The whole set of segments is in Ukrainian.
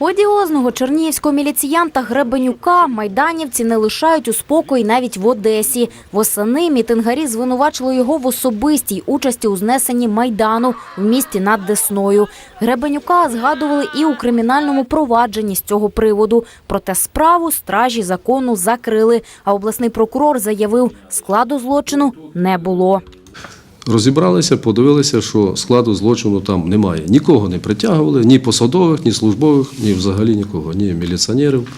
Одіозного чернігівського міліціянта Гребенюка майданівці не лишають у спокої навіть в Одесі. Восени мітингарі звинувачили його в особистій участі у знесенні майдану в місті над Десною. Гребенюка згадували і у кримінальному провадженні з цього приводу. Проте справу стражі закону закрили. А обласний прокурор заявив, складу злочину не було. Розібралися, подивилися, що складу злочину там немає. Нікого не притягували, ні посадових, ні службових, ні взагалі нікого, ні міліціонерів,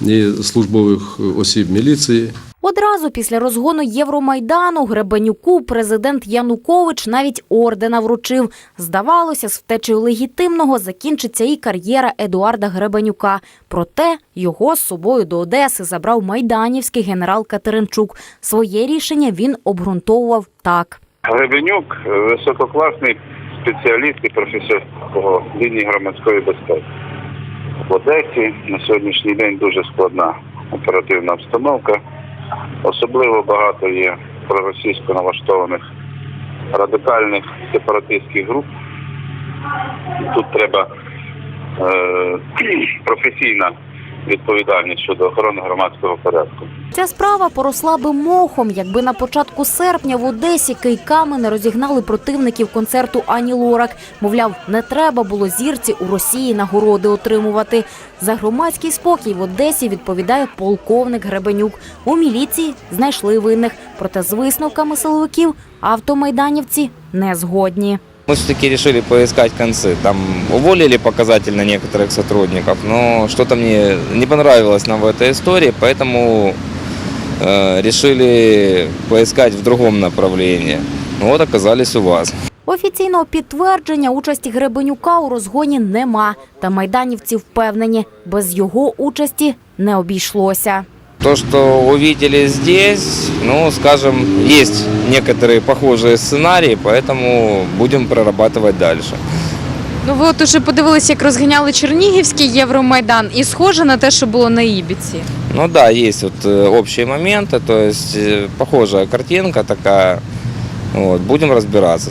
ні службових осіб міліції. Одразу після розгону Євромайдану Гребенюку президент Янукович навіть ордена вручив. Здавалося, з втечею легітимного закінчиться і кар'єра Едуарда Гребенюка. Проте його з собою до Одеси забрав майданівський генерал Катеринчук. Своє рішення він обґрунтовував так. Гребенюк е, висококласний спеціаліст і професор по лінії громадської безпеки. В Одесі на сьогоднішній день дуже складна оперативна обстановка. Особливо багато є проросійсько налаштованих радикальних сепаратистських груп. Тут треба е, професійна відповідальність щодо охорони громадського порядку. Ця справа поросла би мохом, якби на початку серпня в Одесі кийками не розігнали противників концерту Ані Лорак. Мовляв, не треба було зірці у Росії нагороди отримувати. За громадський спокій в Одесі відповідає полковник Гребенюк. У міліції знайшли винних, проте з висновками силовиків автомайданівці не згодні. Мы все-таки решили поискать концы. Там уволили показательно некоторых сотрудников, но что-то мне не понравилось нам в этой истории, поэтому э, решили поискать в другом направлении. Ну вот оказались у вас. Офіційного підтвердження участі Гребенюка у розгоні нема. Та майданівці впевнені, без його участі не обійшлося. То, что увидели здесь, ну, скажем, есть некоторые похожие сценарии, поэтому будем прорабатывать дальше. Ну ви от уже подивилися, як розганяли Чернігівський Євромайдан, і схоже на те, що було на Ібіці. Ну да, есть вот э, общие моменты, то есть э, похожая картинка такая. Вот, будем разбираться.